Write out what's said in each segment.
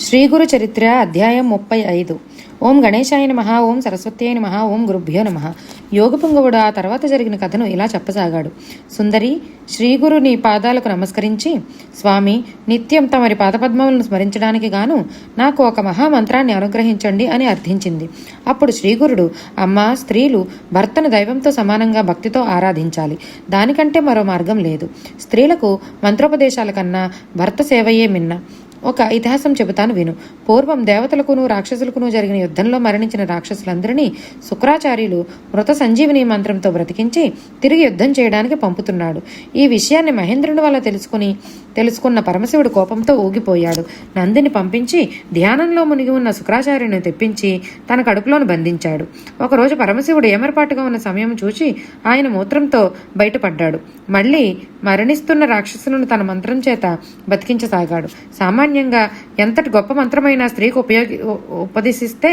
శ్రీగురు చరిత్ర అధ్యాయం ముప్పై ఐదు. ఓం గణేశాయ నమ ఓం సరస్వత్యాయ నమ ఓం గురుభ్యో నమ. యోగపుంగవుడు ఆ తర్వాత జరిగిన కథను ఇలా చెప్పసాగాడు. సుందరి శ్రీగురుని పాదాలకు నమస్కరించి స్వామి నిత్యం తమరి పాదపద్మములను స్మరించడానికి గాను నాకు ఒక మహామంత్రాన్ని అనుగ్రహించండి అని అర్థించింది. అప్పుడు శ్రీగురుడు అమ్మ స్త్రీలు భర్తను దైవంతో సమానంగా భక్తితో ఆరాధించాలి. దానికంటే మరో మార్గం లేదు. స్త్రీలకు మంత్రోపదేశాల కన్నా భర్త సేవయే మిన్న. ఒక ఇతిహాసం చెబుతాను విను. పూర్వం దేవతలకును రాక్షసులకును జరిగిన యుద్ధంలో మరణించిన రాక్షసులందరినీ శుక్రాచార్యులు మృత సంజీవిని మంత్రంతో బ్రతికించి తిరిగి యుద్ధం చేయడానికి పంపుతున్నాడు. ఈ విషయాన్ని మహేంద్రుని వల్ల తెలుసుకుని తెలుసుకున్న పరమశివుడు కోపంతో ఊగిపోయాడు. నందిని పంపించి ధ్యానంలో మునిగి ఉన్న శుక్రాచార్యుని తెప్పించి తన కడుపులోను బంధించాడు. ఒకరోజు పరమశివుడు ఏమరపాటుగా ఉన్న సమయం చూసి ఆయన మూత్రంతో బయటపడ్డాడు. మళ్ళీ మరణిస్తున్న రాక్షసులను తన మంత్రం చేత బతికించసాగాడు. సామాన్య సామాన్యంగా ఎంతటి గొప్ప మంత్రమైన స్త్రీకి ఉపయోగి ఉపదేశిస్తే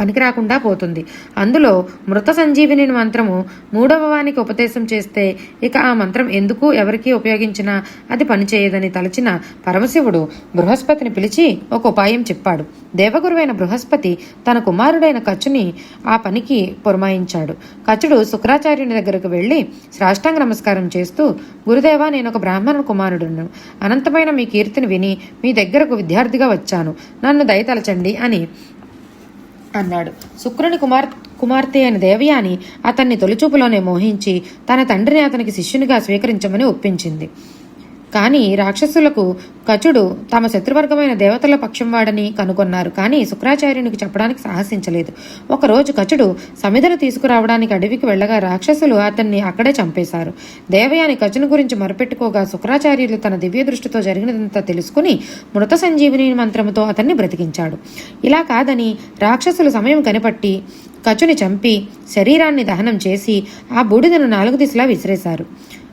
పనికి రాకుండా పోతుంది. అందులో మృత సంజీవిని మంత్రము మూడవ వానికి ఉపదేశం చేస్తే ఇక ఆ మంత్రం ఎందుకు ఎవరికి ఉపయోగించినా అది పనిచేయదని తలచిన పరమశివుడు బృహస్పతిని పిలిచి ఒక ఉపాయం చెప్పాడు. దేవగురువైన బృహస్పతి తన కుమారుడైన కచ్చుని ఆ పనికి పురమాయించాడు. కచుడు శుక్రాచార్యుని దగ్గరకు వెళ్ళి సాష్టాంగ నమస్కారం చేస్తూ గురుదేవా నేను ఒక బ్రాహ్మణ కుమారుడును. అనంతమైన మీ కీర్తిని విని మీ దగ్గరకు విద్యార్థిగా వచ్చాను. నన్ను దయతలచండి అని అన్నాడు. శుక్రుని కుమార్ కుమార్తె అయిన దేవయాని అతన్ని తొలిచూపులోనే మోహించి తన తండ్రిని అతనికి శిష్యునిగా స్వీకరించమని ఒప్పించింది. కానీ రాక్షసులకు కచుడు తమ శత్రువర్గమైన దేవతల పక్షం వాడని కనుగొన్నారు. కానీ శుక్రాచార్యునికి చెప్పడానికి సాహసించలేదు. ఒకరోజు కచుడు సమిధను తీసుకురావడానికి అడవికి వెళ్ళగా రాక్షసులు అతన్ని అక్కడే చంపేశారు. దేవయాని కచుని గురించి మొరపెట్టుకోగా శుక్రాచార్యులు తన దివ్య దృష్టితో జరిగినదంతా తెలుసుకుని మృత సంజీవిని మంత్రముతో అతన్ని బ్రతికించాడు. ఇలా కాదని రాక్షసులు సమయం కనిపట్టి కచుని చంపి శరీరాన్ని దహనం చేసి ఆ బూడిదను నాలుగు దిశలా విసిరేశారు.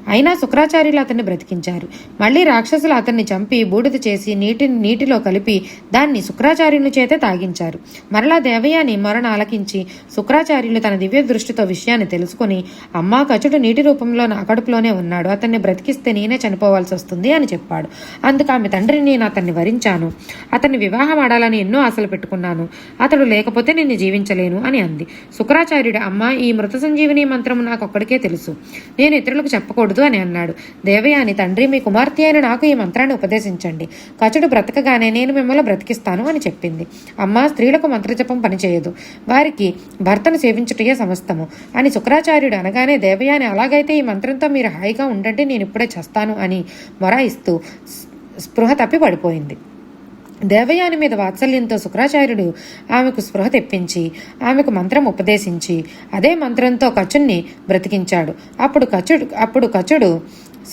అయినా శుక్రాచార్యులు అతన్ని బ్రతికించారు. మళ్ళీ రాక్షసులు అతన్ని చంపి బూడిద చేసి నీటిని నీటిలో కలిపి దాన్ని శుక్రాచార్యుని చేతే తాగించారు. మరలా దేవయాని మరణ ఆలకించి శుక్రాచార్యులు తన దివ్య దృష్టితో విషయాన్ని తెలుసుకుని అమ్మా కచుడు నీటి రూపంలో నా కడుపులోనే ఉన్నాడు అతన్ని బ్రతికిస్తే నేనే చనిపోవాల్సి వస్తుంది అని చెప్పాడు. అందుకు ఆమె తండ్రిని నేను అతన్ని వరించాను. అతన్ని వివాహం ఆడాలని ఎన్నో ఆశలు పెట్టుకున్నాను. అతడు లేకపోతే నిన్ను జీవించలేను అని అంది. శుక్రాచార్యుడు అమ్మ ఈ మృత సంజీవిని మంత్రము నాకు ఒక్కడికే తెలుసు. నేను ఇతరులకు చెప్పకూడదు అని అన్నాడు. దేవయాని తండ్రి మీ కుమార్తె అయిన నాకు ఈ మంత్రాన్ని ఉపదేశించండి. కచుడు బ్రతకగానే నేను మిమ్మల్ని బ్రతికిస్తాను అని చెప్పింది. అమ్మ స్త్రీలకు మంత్రజపం పనిచేయదు. వారికి భర్తను సేవించుటయే సమస్తము. అని శుక్రాచార్యుడు అనగానే దేవయాని అలాగైతే ఈ మంత్రంతో మీరు హాయిగా ఉండండి నేను ఇప్పుడే చేస్తాను అని మొరాయిస్తూ స్పృహ తప్పి పడిపోయింది దేవయాని మీద వాత్సల్యంతో శుక్రాచార్యుడు ఆమెకు స్పృహ తెప్పించి ఆమెకు మంత్రం ఉపదేశించి అదే మంత్రంతో కచుణ్ణి బ్రతికించాడు. అప్పుడు కచుడు అప్పుడు కచుడు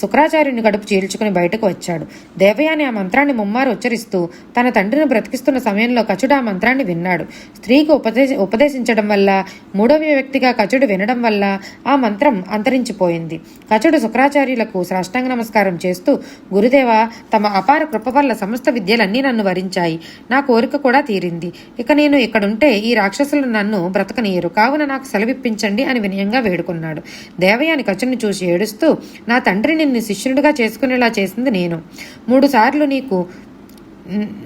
శుక్రాచార్యుని గడుపు చీల్చుకుని బయటకు వచ్చాడు. దేవయాని ఆ మంత్రాన్ని ముమ్మారు ఉచ్చరిస్తూ తన తండ్రిని బ్రతికిస్తున్న సమయంలో కచుడు ఆ మంత్రాన్ని విన్నాడు. స్త్రీకి ఉపదేశ ఉపదేశించడం వల్ల మూడవ వ్యక్తిగా కచుడు వినడం వల్ల ఆ మంత్రం అంతరించిపోయింది. కచుడు శుక్రాచార్యులకు సాష్టాంగ నమస్కారం చేస్తూ గురుదేవ తమ అపార కృప వల్ల సమస్త విద్యలన్నీ నన్ను వరించాయి. నా కోరిక కూడా తీరింది. ఇక నేను ఇక్కడుంటే ఈ రాక్షసులు నన్ను బ్రతకనీయరు. కావున నాకు సెలవిప్పించండి అని వినయంగా వేడుకున్నాడు. దేవయాని కచుని చూసి ఏడుస్తూ నా తండ్రిని నిన్ను శిష్యునిగా చేసుకునేలా చేసింది నేను. మూడు సార్లు నీకు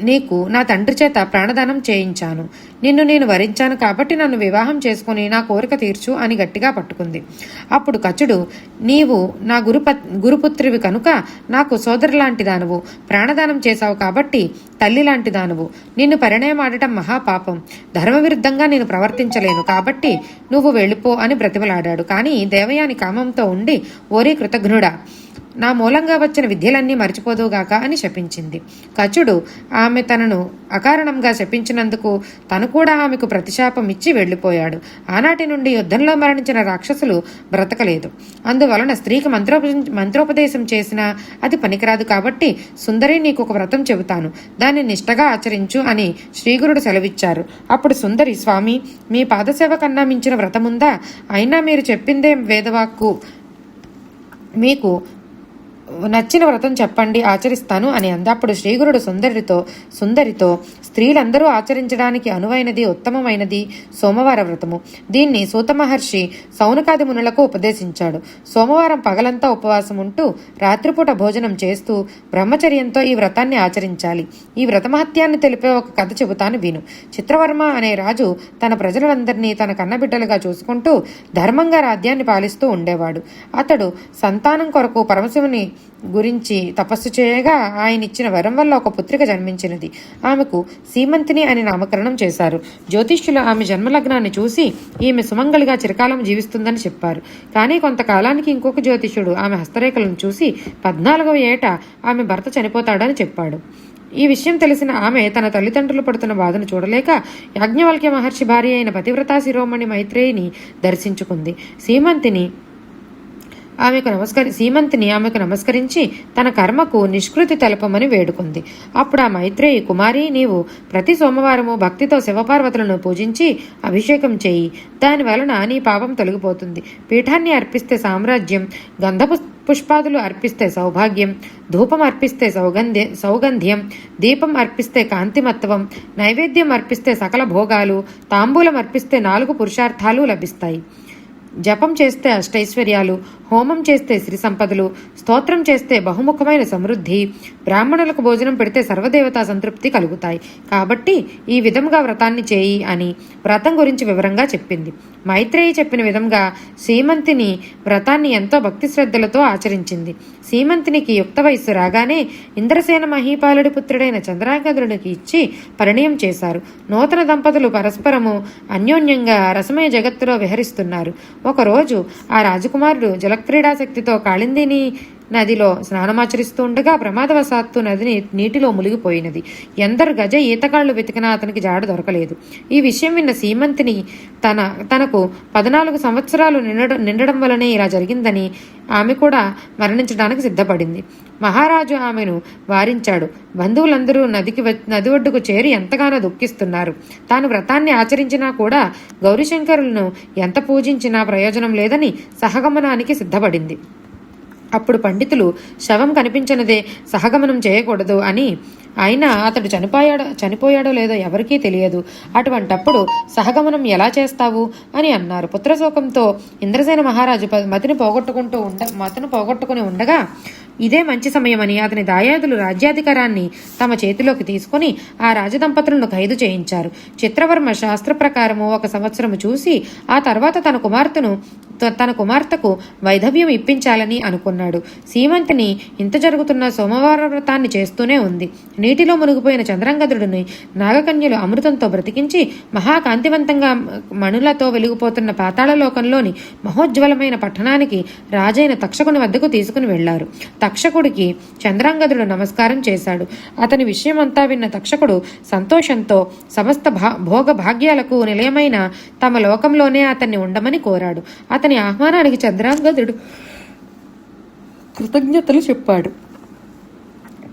నీకు నా తండ్రి చేత ప్రాణదానం చేయించాను. నిన్ను నేను వరించాను కాబట్టి నన్ను వివాహం చేసుకుని నా కోరిక తీర్చు అని గట్టిగా పట్టుకుంది. అప్పుడు కచుడు నీవు నా గురుప గురుపుత్రివి కనుక నాకు సోదరు లాంటి దానువు ప్రాణదానం చేశావు కాబట్టి తల్లి లాంటి దానువు నిన్ను పరిణయమాడటం మహాపాపం. ధర్మవిరుద్ధంగా నేను ప్రవర్తించలేను కాబట్టి నువ్వు వెళ్ళిపో అని బ్రతిమలాడాడు. కానీ దేవయాని కామంతో ఉండి ఓరి కృతఘ్నుడా నా మూలంగా వచ్చిన విద్యలన్నీ మర్చిపోదుగాక అని శపించింది. కచుడు ఆమె తనను అకారణంగా శపించినందుకు తను కూడా ఆమెకు ప్రతిశాపం ఇచ్చి వెళ్ళిపోయాడు. ఆనాటి నుండి యుద్ధంలో మరణించిన రాక్షసులు బ్రతకలేదు. అందువలన స్త్రీకి మంత్రోప మంత్రోపదేశం చేసినా అది పనికిరాదు కాబట్టి సుందరి నీకు ఒక వ్రతం చెబుతాను. దాన్ని నిష్టగా ఆచరించు అని శ్రీగురుడు సెలవిచ్చారు. అప్పుడు సుందరి స్వామి మీ పాదసేవ కన్నా మించిన వ్రతముందా? అయినా మీరు చెప్పిందే వేదవాక్కు. మీకు నచ్చిన వ్రతం చెప్పండి ఆచరిస్తాను అని అందప్పుడు శ్రీగురుడు సుందరితో సుందరితో స్త్రీలందరూ ఆచరించడానికి అనువైనది ఉత్తమమైనది సోమవార వ్రతము. దీన్ని సూత మహర్షి సౌనకాది మునులకు ఉపదేశించాడు. సోమవారం పగలంతా ఉపవాసం ఉంటూ రాత్రిపూట భోజనం చేస్తూ బ్రహ్మచర్యంతో ఈ వ్రతాన్ని ఆచరించాలి. ఈ వ్రతమహత్యాన్ని తెలిపే ఒక కథ చెబుతాను విను. చిత్రవర్మ అనే రాజు తన ప్రజలందరినీ తన కన్నబిడ్డలుగా చూసుకుంటూ ధర్మంగా రాజ్యాన్ని పాలిస్తూ ఉండేవాడు. అతడు సంతానం కొరకు పరమశివుని గురించి తపస్సు చేయగా ఆయన ఇచ్చిన వరం వల్ల ఒక పుత్రిక జన్మించినది. ఆమెకు సీమంతిని అని నామకరణం చేశారు. జ్యోతిష్యులు ఆమె జన్మలగ్నాన్ని చూసి ఈమె సుమంగళిగా చిరకాలం జీవిస్తుందని చెప్పారు. కానీ కొంతకాలానికి ఇంకొక జ్యోతిష్యుడు ఆమె హస్తరేఖలను చూసి పద్నాలుగవ ఏట ఆమె భర్త చనిపోతాడని చెప్పాడు. ఈ విషయం తెలిసిన ఆమె తన తల్లిదండ్రులు పడుతున్న బాధను చూడలేక యాజ్ఞవల్క్య మహర్షి భార్య అయిన పతివ్రతా శిరోమణి మైత్రేయిని దర్శించుకుంది. సీమంతిని ఆమెకు నమస్కరి సీమంతిని ఆమెకు నమస్కరించి తన కర్మకు నిష్కృతి తెలపమని వేడుకుంది. అప్పుడు ఆ మైత్రేయి కుమారి నీవు ప్రతి సోమవారము భక్తితో శివపార్వతులను పూజించి అభిషేకం చేయి. దాని వలన నీ పాపం తొలగిపోతుంది. పీఠాన్ని అర్పిస్తే సామ్రాజ్యం గంధపు పుష్పాదులు అర్పిస్తే సౌభాగ్యం ధూపం అర్పిస్తే సౌగంధ్య సౌగంధ్యం దీపం అర్పిస్తే కాంతిమత్వం నైవేద్యం అర్పిస్తే సకల భోగాలు తాంబూలం అర్పిస్తే నాలుగు పురుషార్థాలు లభిస్తాయి. జపం చేస్తే అష్టైశ్వర్యాలు హోమం చేస్తే శ్రీ సంపదలు స్తోత్రం చేస్తే బహుముఖమైన సమృద్ధి బ్రాహ్మణులకు భోజనం పెడితే సర్వదేవతా సంతృప్తి కలుగుతాయి. కాబట్టి ఈ విధంగా వ్రతాన్ని చేయి అని వ్రతం గురించి వివరంగా చెప్పింది. మైత్రేయి చెప్పిన విధంగా సీమంతిని వ్రతాన్ని ఎంతో భక్తి శ్రద్ధలతో ఆచరించింది. సీమంతినికి యుక్త వయస్సు రాగానే ఇంద్రసేన మహీపాలుడి పుత్రుడైన చంద్రాంగదుడికి ఇచ్చి పరిణయం చేశారు. నూతన దంపతులు పరస్పరము అన్యోన్యంగా రసమయ జగత్తులో విహరిస్తున్నారు. ఒకరోజు ఆ రాజకుమారుడు జలక్రీడాశక్తితో కాళిందిని నదిలో స్నానమాచరిస్తూ ఉండగా ప్రమాదవశాత్తు నదిని నీటిలో మునిగిపోయినది. ఎందరు గజ ఈతకాళ్ళు వెతికినా అతనికి జాడ దొరకలేదు. ఈ విషయం విన్న సీమంతిని తన తనకు పద్నాలుగు సంవత్సరాలు నిండడం నిండడం వలనే ఇలా జరిగిందని ఆమె కూడా మరణించడానికి సిద్ధపడింది. మహారాజు ఆమెను వారించాడు. బంధువులందరూ నదికి నది ఒడ్డుకు చేరి ఎంతగానో దుఃఖిస్తున్నారు. తాను వ్రతాన్ని ఆచరించినా కూడా గౌరీశంకరులను ఎంత పూజించినా ప్రయోజనం లేదని సహగమనానికి సిద్ధపడింది. అప్పుడు పండితులు శవం కనిపించినదే సహగమనం చేయకూడదు అని. అయినా అతడు చనిపోయాడో చనిపోయాడో లేదో ఎవరికీ తెలియదు. అటువంటప్పుడు సహగమనం ఎలా చేస్తావు అని అన్నారు. పుత్రశోకంతో ఇంద్రసేన మహారాజు ప- మతిని పోగొట్టుకుంటూ ఉండ మతిని పోగొట్టుకుని ఉండగా ఇదే మంచి సమయమని అతని దాయాదులు రాజ్యాధికారాన్ని తమ చేతిలోకి తీసుకుని ఆ రాజదంపతులను ఖైదు చేయించారు. చిత్రవర్మ శాస్త్ర ప్రకారము ఒక సంవత్సరము చూసి ఆ తర్వాత తన కుమార్తెను త- తన కుమార్తెకు వైధవ్యం ఇప్పించాలని అనుకున్నాడు. సీమంతిని ఇంత జరుగుతున్న సోమవార వ్రతాన్ని చేస్తూనే ఉంది. నీటిలో మునిగిపోయిన చంద్రంగదుడిని నాగకన్యలు అమృతంతో బ్రతికించి మహాకాంతివంతంగా మణులతో వెలిగిపోతున్న పాతాళలోకంలోని మహోజ్వలమైన పట్టణానికి రాజైన తక్షకుని వద్దకు తీసుకుని వెళ్ళారు. తక్షకుడికి చంద్రాంగదుడు నమస్కారం చేశాడు. అతని విషయమంతా విన్న తక్షకుడు సంతోషంతో సమస్త భా భోగ భాగ్యాలకు నిలయమైన తమ లోకంలోనే అతన్ని ఉండమని కోరాడు. అతని ఆహ్వానానికి చంద్రాంగదుడు కృతజ్ఞతలు చెప్పాడు.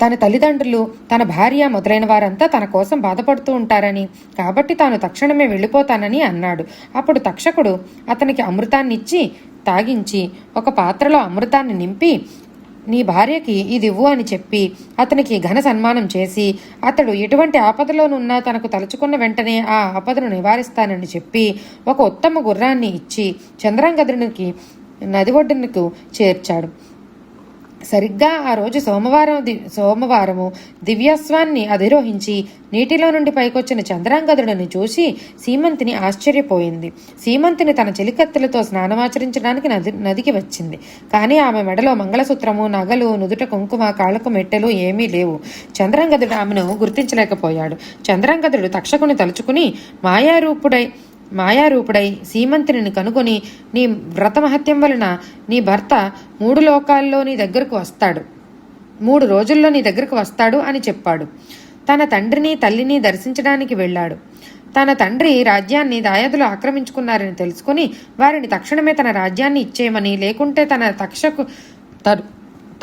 తన తల్లిదండ్రులు తన భార్య మొదలైన వారంతా తన కోసం బాధపడుతూ ఉంటారని కాబట్టి తాను తక్షణమే వెళ్ళిపోతానని అన్నాడు. అప్పుడు తక్షకుడు అతనికి అమృతాన్నిచ్చి తాగించి ఒక పాత్రలో అమృతాన్ని నింపి నీ భార్యకి ఇదివ్వు అని చెప్పి అతనికి ఘన సన్మానం చేసి అతడు ఎటువంటి ఆపదలోనున్నా తనకు తలుచుకున్న వెంటనే ఆ ఆపదను నివారిస్తానని చెప్పి ఒక ఉత్తమ గుర్రాన్ని ఇచ్చి చంద్రంగదునికి నది ఒడ్డునకు చేర్చాడు. సరిగ్గా ఆ రోజు సోమవారం ది సోమవారము దివ్యాస్వాన్ని అధిరోహించి నీటిలో నుండి పైకొచ్చిన చంద్రాంగదుడిని చూసి సీమంతిని ఆశ్చర్యపోయింది. సీమంతిని తన చెలికత్తెలతో స్నానమాచరించడానికి నది నదికి వచ్చింది. కానీ ఆమె మెడలో మంగళసూత్రము నగలు నుదుట కుంకుమ కాళ్ళకు మెట్టెలు ఏమీ లేవు. చంద్రాంగదుడు ఆమెను గుర్తించలేకపోయాడు. చంద్రాంగదుడు తక్షకుని తలుచుకుని మాయారూపుడై మాయారూపుడై సీమంతుని కనుగొని నీ వ్రతమహత్యం వలన నీ భర్త మూడు లోకాల్లో నీ దగ్గరకు వస్తాడు. మూడు రోజుల్లో నీ దగ్గరకు వస్తాడు అని చెప్పాడు. తన తండ్రిని తల్లిని దర్శించడానికి వెళ్ళాడు. తన తండ్రి రాజ్యాన్ని దాయాదులు ఆక్రమించుకున్నారని తెలుసుకుని వారిని తక్షణమే తన రాజ్యాన్ని ఇచ్చేయమని లేకుంటే తన తక్షకు తను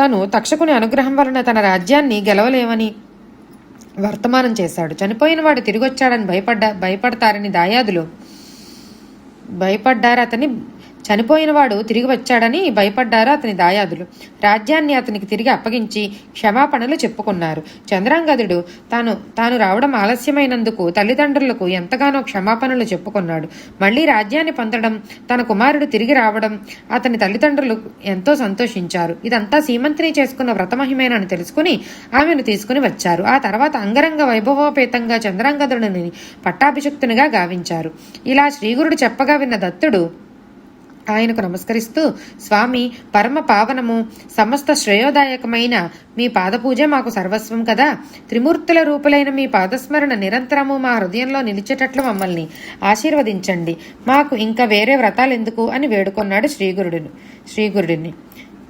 తను తక్షకుని అనుగ్రహం వలన తన రాజ్యాన్ని గెలవలేమని వర్తమానం చేశాడు. చనిపోయిన వాడు తిరిగొచ్చాడని భయపడ్డా భయపడతారని దాయాదులు భయపడ్డారు అతని చనిపోయినవాడు తిరిగి వచ్చాడని భయపడ్డారు అతని దాయాదులు. రాజ్యాన్ని అతనికి తిరిగి అప్పగించి క్షమాపణలు చెప్పుకున్నారు. చంద్రాంగదుడు తాను తాను రావడం ఆలస్యమైనందుకు తల్లిదండ్రులకు ఎంతగానో క్షమాపణలు చెప్పుకున్నాడు. మళ్ళీ రాజ్యాన్ని పొందడం తన కుమారుడు తిరిగి రావడం అతని తల్లిదండ్రులు ఎంతో సంతోషించారు. ఇదంతా సీమంతిని చేసుకున్న వ్రతమహిమేనని తెలుసుకుని ఆమెను తీసుకుని వచ్చారు. ఆ తర్వాత అంగరంగ వైభవోపేతంగా చంద్రాంగదుడిని పట్టాభిషక్తునిగా గావించారు. ఇలా శ్రీగురుడు చెప్పగా విన్న దత్తుడు ఆయనకు నమస్కరిస్తూ స్వామి పరమ పావనము సమస్త శ్రేయోదాయకమైన మీ పాదపూజ మాకు సర్వస్వం కదా. త్రిమూర్తుల రూపులైన మీ పాదస్మరణ నిరంతరము మా హృదయంలో నిలిచేటట్లు మమ్మల్ని ఆశీర్వదించండి. మాకు ఇంకా వేరే వ్రతాలు ఎందుకు అని వేడుకొన్నాడు శ్రీగురుడిని. శ్రీగురుడిని.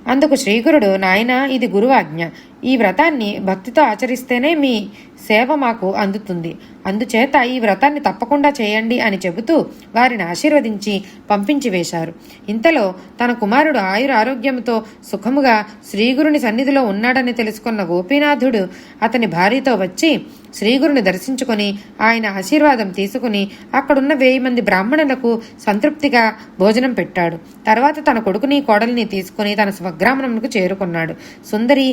అందుకు శ్రీగురుడు నాయన ఇది గురువాజ్ఞ. ఈ వ్రతాన్ని భక్తితో ఆచరిస్తేనే మీ సేవ మాకు అందుతుంది. అందుచేత ఈ వ్రతాన్ని తప్పకుండా చేయండి అని చెబుతూ వారిని ఆశీర్వదించి పంపించి వేశారు. ఇంతలో తన కుమారుడు ఆయుర ఆరోగ్యంతో సుఖముగా శ్రీగురుని సన్నిధిలో ఉన్నాడని తెలుసుకున్న గోపీనాథుడు అతని భార్యతో వచ్చి శ్రీగురుని దర్శించుకొని ఆయన ఆశీర్వాదం తీసుకుని అక్కడున్న వెయ్యి మంది బ్రాహ్మణులకు సంతృప్తిగా భోజనం పెట్టాడు. తర్వాత తన కొడుకుని కోడలిని తీసుకుని తన స్వగ్రామమునకు చేరుకున్నాడు. సుందరి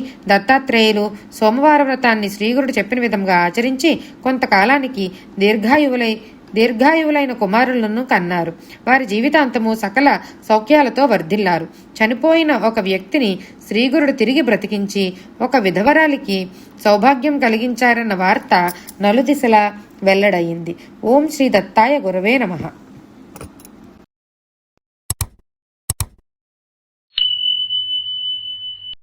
దత్తాత్రేయులు సోమవార వ్రతాన్ని శ్రీగురుడు చెప్పిన విధంగా ఆచరించి కొంతకాలానికి దీర్ఘాయువులై దీర్ఘాయువులైన కుమారులను కన్నారు. వారి జీవితాంతము సకల సౌఖ్యాలతో వర్ధిల్లారు. చనిపోయిన ఒక వ్యక్తిని శ్రీగురుడు తిరిగి బ్రతికించి ఒక విధవరాలికి సౌభాగ్యం కలిగించారన్న వార్త నలుదిశలా వెల్లడయింది. ఓం శ్రీ దత్తాయ గురవే నమః.